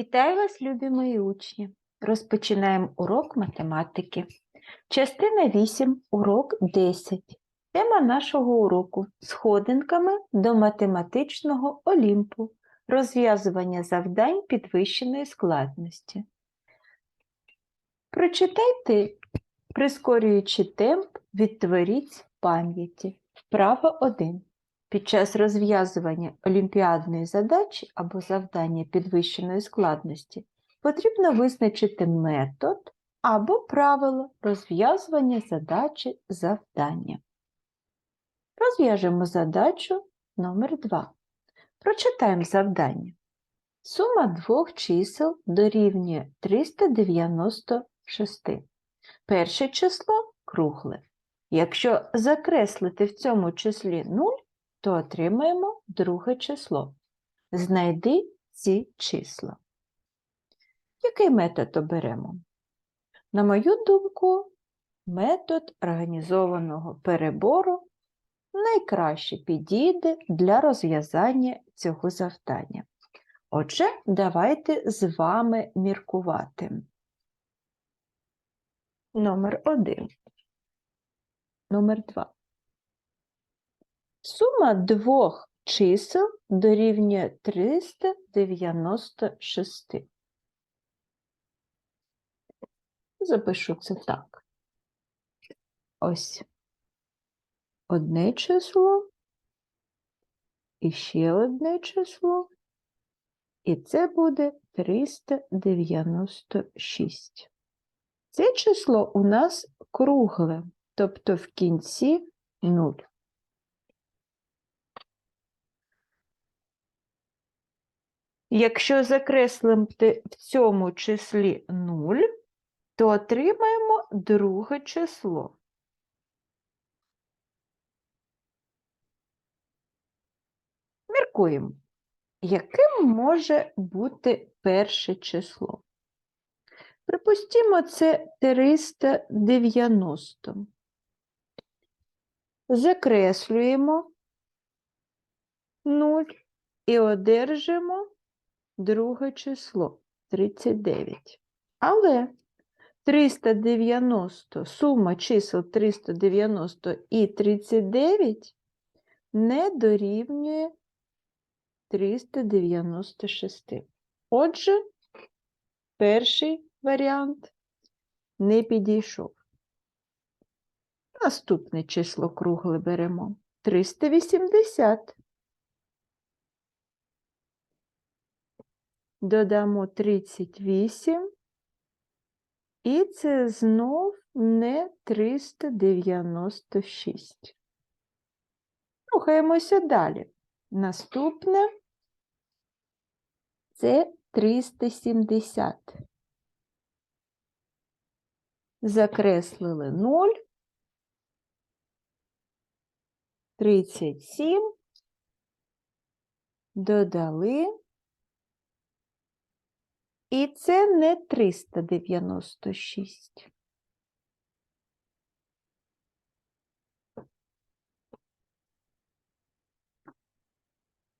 Вітаю вас, любі мої учні! Розпочинаємо урок математики. Частина 8, урок 10. Тема нашого уроку сходинками до математичного олімпу. Розв'язування завдань підвищеної складності. Прочитайте, прискорюючи темп, відтворіть з пам'яті. Вправа 1. Під час розв'язування олімпіадної задачі або завдання підвищеної складності потрібно визначити метод або правило розв'язування задачі завдання. Розв'яжемо задачу номер 2. Прочитаємо завдання. Сума двох чисел дорівнює 396. Перше число кругле. Якщо закреслити в цьому числі 0, то отримаємо друге число. Знайди ці числа. Який метод оберемо? На мою думку, метод організованого перебору найкраще підійде для розв'язання цього завдання. Отже, давайте з вами міркувати. Номер 1. Номер 2. Сума двох чисел дорівнює 396. Запишу це так. Ось одне число, і ще одне число, і це буде 396. Це число у нас кругле, тобто в кінці 0. Якщо закреслити в цьому числі 0, то отримаємо друге число. Міркуємо, яким може бути перше число? Припустімо, це 390. Закреслюємо 0 і одержимо друге число 39. Але 390, сума чисел 390 і 39 не дорівнює 396. Отже, перший варіант не підійшов. Наступне число кругле беремо 380. Додамо 38, і це знов не 396. Рухаємося далі. Наступне це 370. Закреслили 0, 37, додали і це не 396.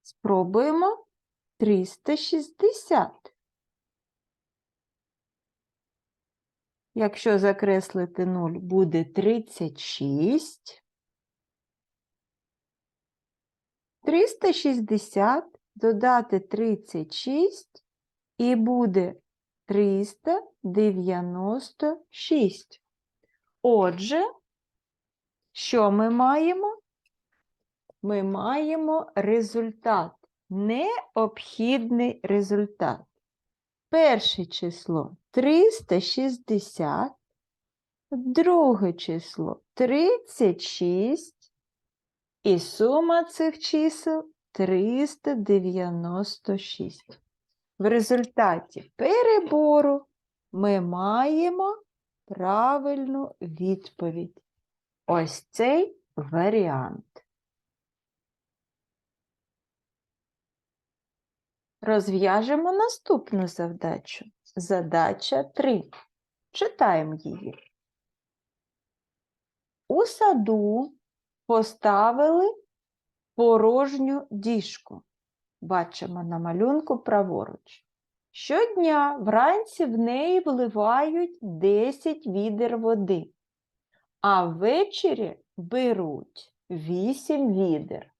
Спробуємо 360. Якщо закреслити 0, буде 36. 360 додати 36 і буде 396. Отже, що ми маємо? Ми маємо результат, необхідний результат. Перше число 360, друге число 36, і сума цих чисел 396. В результаті перебору ми маємо правильну відповідь. Ось цей варіант. Розв'яжемо наступну задачу. Задача 3. Читаємо її. У саду поставили порожню діжку бачимо на малюнку праворуч. Щодня вранці в неї вливають 10 відер води, а ввечері беруть 8 відер.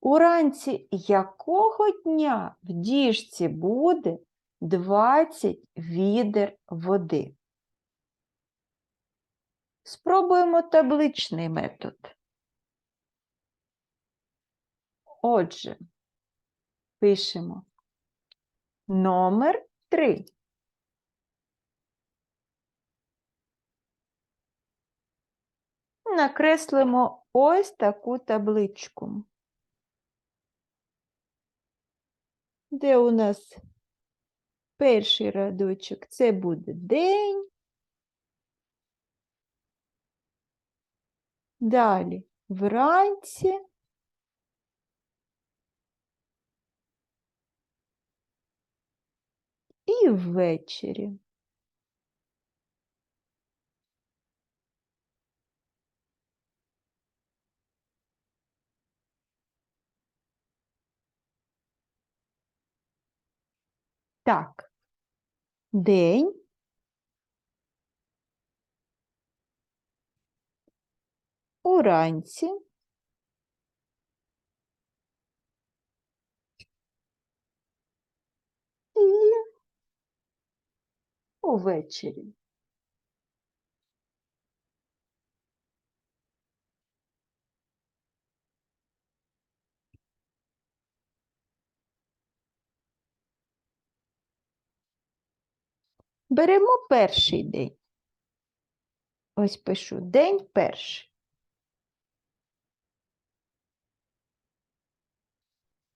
Уранці якого дня в діжці буде 20 відер води? Спробуємо табличний метод. Отже, пишемо номер 3. Накреслимо ось таку табличку. Де у нас перший рядочок? Це буде день. Далі вранці. І ввечері. Так. День. Уранці. І увечері. Беремо перший день. Ось пишу день перший.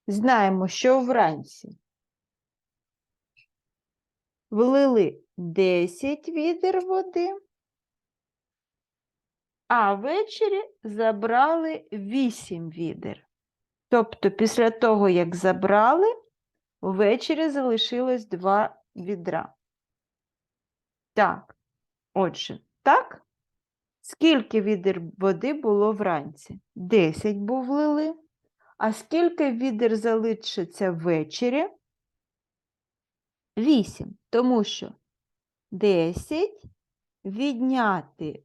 Знаємо, що вранці влили 10 відер води, а ввечері забрали 8 відер. Тобто, після того, як забрали, ввечері залишилось 2 відра. Так, отже, так? Скільки відер води було вранці? 10 був влили. А скільки відер залишиться ввечері? 8. Тому що 10 відняти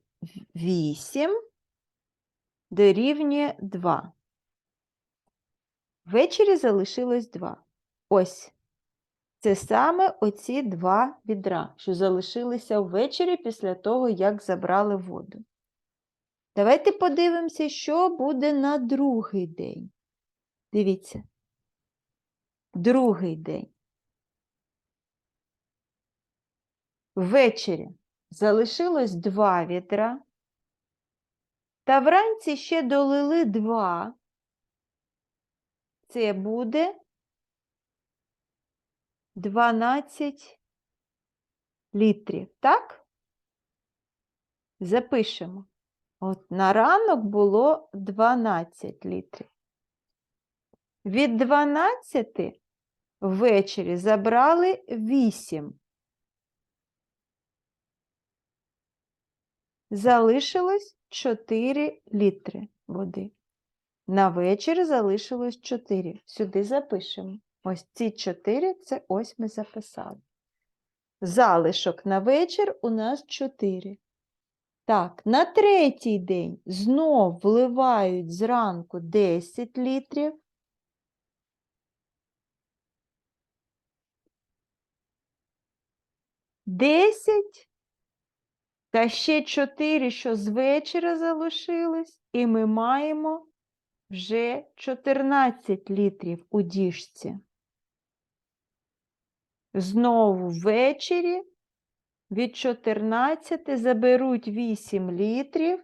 8 дорівнює 2. Ввечері залишилось 2. Ось. Це саме оці два відра, що залишилися ввечері після того, як забрали воду. Давайте подивимося, що буде на другий день. Дивіться. Другий день. Ввечері залишилось два відра. Та вранці ще долили два. Це буде 12 літрів, так? Запишемо. От на ранок було 12 літрів. Від 12 ввечері забрали 8. Залишилось 4 літри води. На вечір залишилось 4. Сюди запишемо. Ось ці 4 це ось ми записали. Залишок на вечір у нас 4. Так, на третій день знов вливають зранку 10 літрів. Десять та ще 4, що з вечора залишилось, і ми маємо вже 14 літрів у діжці. Знову ввечері від 14 заберуть 8 літрів.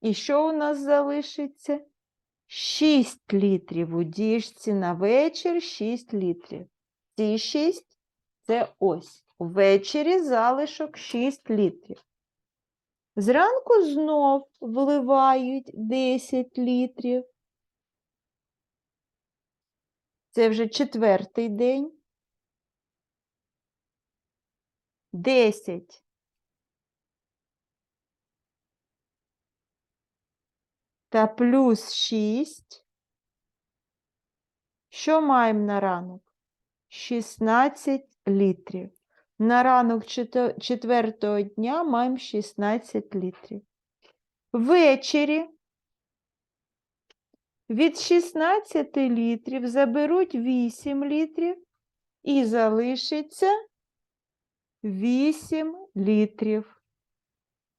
І що у нас залишиться? 6 літрів у діжці на вечір 6 літрів. Ці 6 це ось. Ввечері залишок 6 літрів. Зранку знов вливають 10 літрів. Це вже четвертий день. 10. Та плюс 6. Що маємо на ранок? 16 літрів. На ранок четвертого дня маємо 16 літрів. Ввечері від 16 літрів заберуть 8 літрів і залишиться 8 літрів.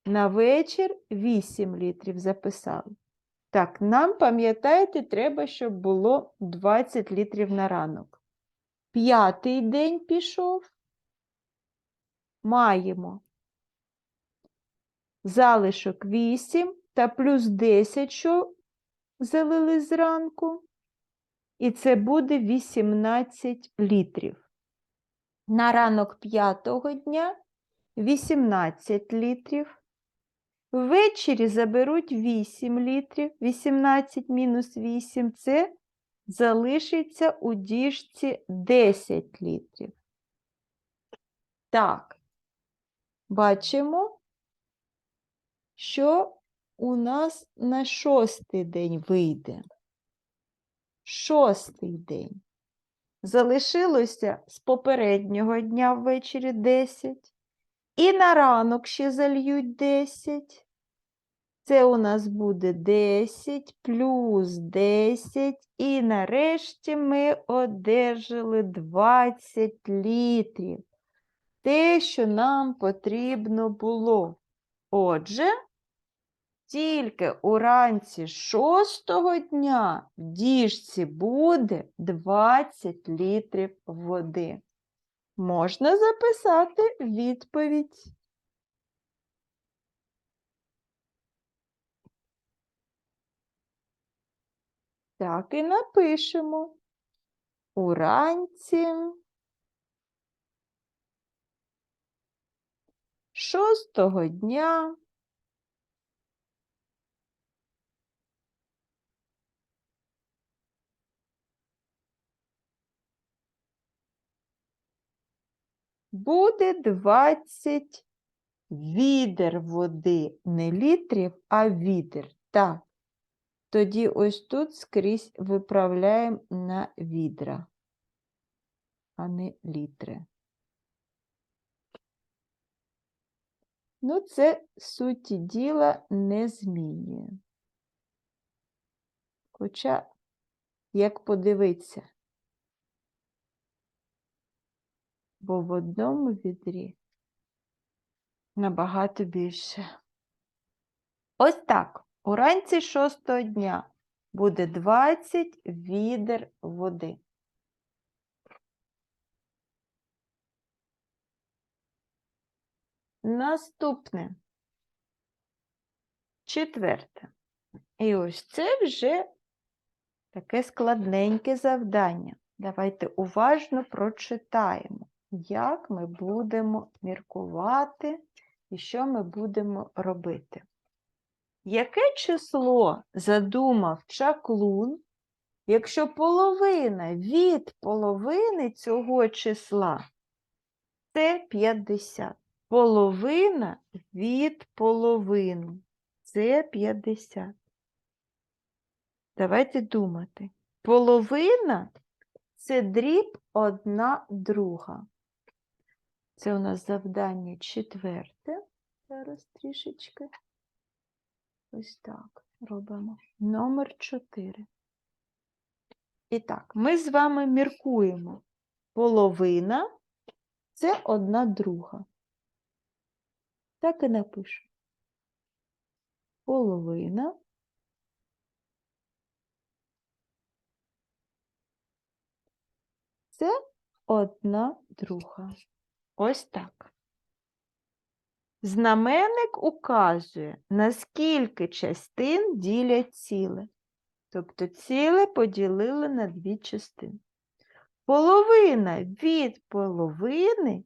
На вечір 8 літрів записали. Так, нам, пам'ятаєте, треба, щоб було 20 літрів на ранок. П'ятий день пішов. Маємо залишок 8 та плюс 10, що залили зранку. І це буде 18 літрів. На ранок п'ятого дня 18 літрів. Ввечері заберуть 8 літрів. 18 мінус 8 це залишиться у діжці 10 літрів. Так, бачимо, що у нас на шостий день вийде. Шостий день. Залишилося з попереднього дня ввечері 10. І на ранок ще зальють 10. Це у нас буде 10 плюс 10. І нарешті ми одержали 20 літрів. Те, що нам потрібно було. Отже, тільки уранці шостого дня в діжці буде 20 літрів води. Можна записати відповідь. Так і напишемо. Уранці шостого дня буде 20 відер води, не літрів, а відер. Так. Тоді ось тут скрізь виправляємо на відра, а не літри. Ну, це суті діла не змінює. Хоча, як подивитися, бо в одному відрі набагато більше. Ось так. Уранці шостого дня буде 20 відер води. Наступне. Четверте. І ось це вже таке складненьке завдання. Давайте уважно прочитаємо, як ми будемо міркувати і що ми будемо робити. Яке число задумав чаклун, якщо половина від половини цього числа це 50? Половина від половини це 50. Давайте думати. Половина це дріб одна друга. Це у нас завдання четверте. Зараз трішечки. Ось так робимо. Номер 4. І так, ми з вами міркуємо. Половина це одна друга. Так і напишу. Половина це одна друга. Ось так. Знаменник указує, на скільки частин ділять ціле. Тобто ціле поділили на дві частини. Половина від половини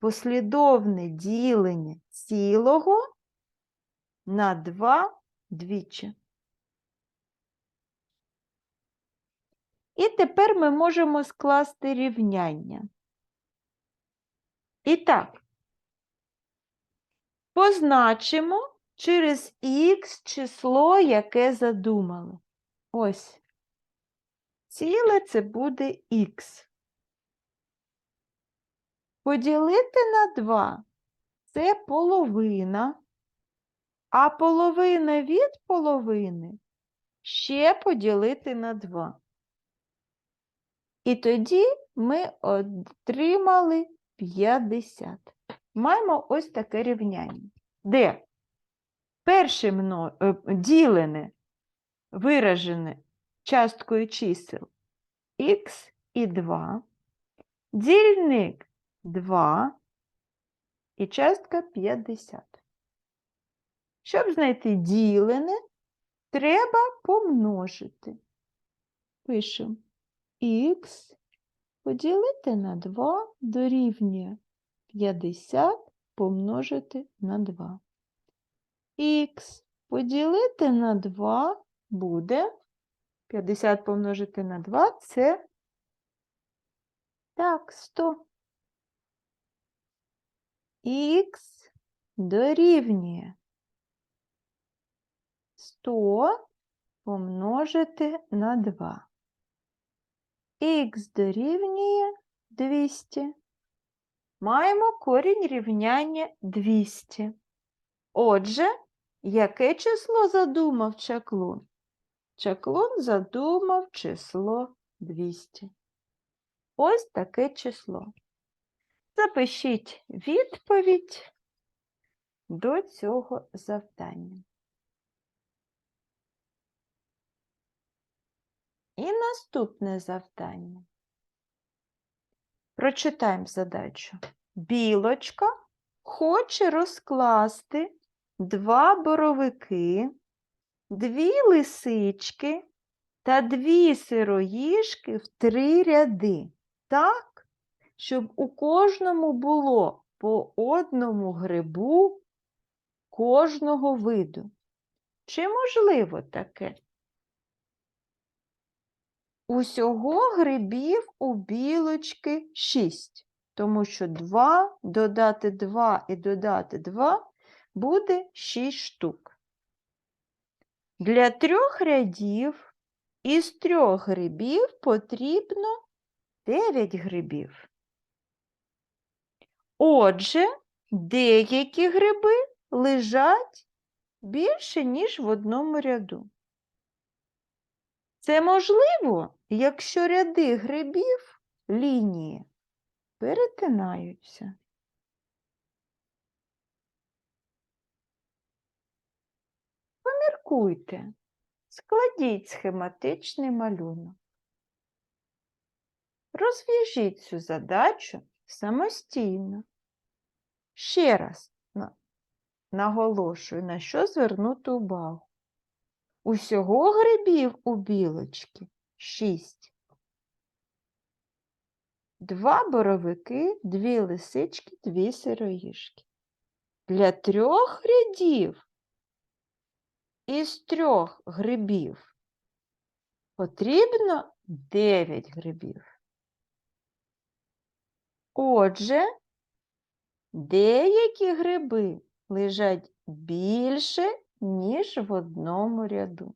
послідовне ділення цілого на два двічі. І тепер ми можемо скласти рівняння. І так, позначимо через х число, яке задумали. Ось. Ціле це буде х. Поділити на 2 це половина, а половина від половини ще поділити на 2. І тоді ми отримали 50. Маємо ось таке рівняння, де перше е, ділене виражене часткою чисел х і 2, дільник 2 і частка 50. Щоб знайти ділене, треба помножити. Пишемо х поділити на 2 дорівнює 50 помножити на 2. х поділити на 2 буде 50 помножити на 2 це так, 100. Х дорівнює 100 помножити на 2. Х дорівнює 200. Маємо корінь рівняння 200. Отже, яке число задумав чаклун? Чаклун задумав число 200. Ось таке число. Запишіть відповідь до цього завдання. І наступне завдання. Прочитаємо задачу. Білочка хоче розкласти два боровики, дві лисички та дві сироїжки в три ряди, так, щоб у кожному було по одному грибу кожного виду. Чи можливо таке? Усього грибів у білочки 6, тому що 2 додати 2 і додати 2 буде 6 штук. Для трьох рядів із трьох грибів потрібно 9 грибів. Отже, деякі гриби лежать більше, ніж в одному ряду. Це можливо, якщо ряди грибів лінії перетинаються. Поміркуйте, складіть схематичний малюнок. Розв'яжіть цю задачу самостійно. Ще раз наголошую, на що звернути увагу. Усього грибів у білочки шість. Два боровики, дві лисички, дві сироїжки. Для трьох рядів із трьох грибів потрібно дев'ять грибів. Отже, деякі гриби лежать більше, ніж в одному ряду.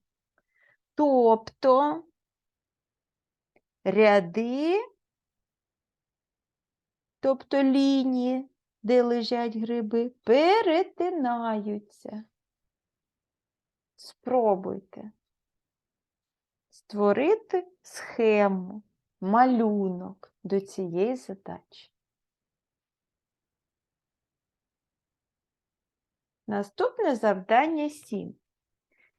Тобто ряди, тобто лінії, де лежать гриби, перетинаються. Спробуйте створити схему, малюнок до цієї задачі. Наступне завдання 7.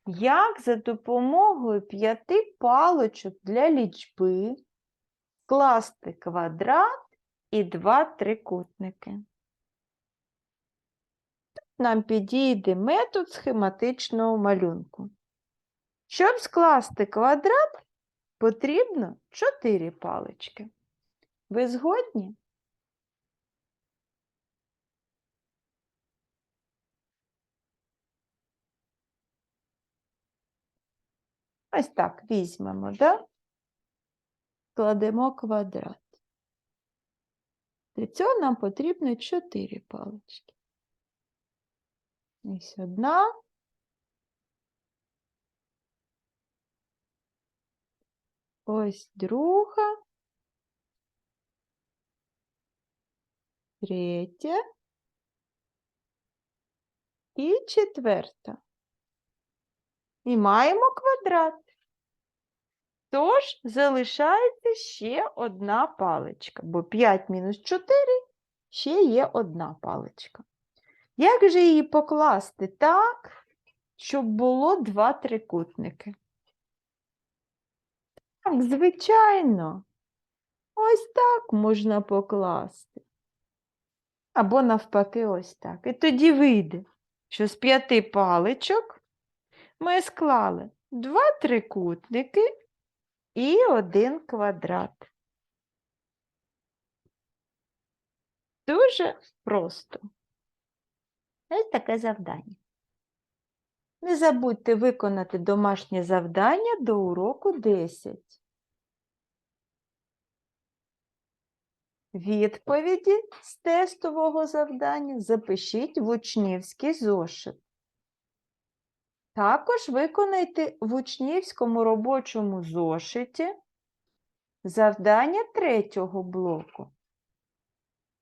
Як за допомогою п'яти паличок для лічби скласти квадрат і два трикутники? Тут нам підійде метод схематичного малюнку. Щоб скласти квадрат, потрібно 4 палички. Ви згодні? Ось так візьмемо, да? Кладемо квадрат. Для цього нам потрібно 4 палички. Ось одна. Ось друга. третя і четверта. І маємо квадрат. Тож залишається ще одна паличка, бо 5 мінус 4 ще є одна паличка. Як же її покласти так, щоб було два трикутники? Так, звичайно. Ось так можна покласти. Або навпаки, ось так. І тоді вийде, що з п'яти паличок ми склали два трикутники і один квадрат. Дуже просто. Ось таке завдання. Не забудьте виконати домашнє завдання до уроку 10. Відповіді з тестового завдання запишіть в учнівський зошит. Також виконайте в учнівському робочому зошиті завдання третього блоку.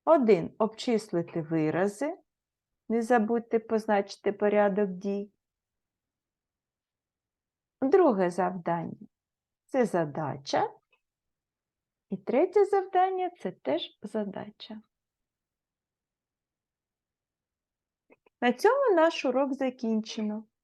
1. Обчислити вирази. Не забудьте позначити порядок дій. Друге завдання це задача. І третє завдання це теж задача. На цьому наш урок закінчено.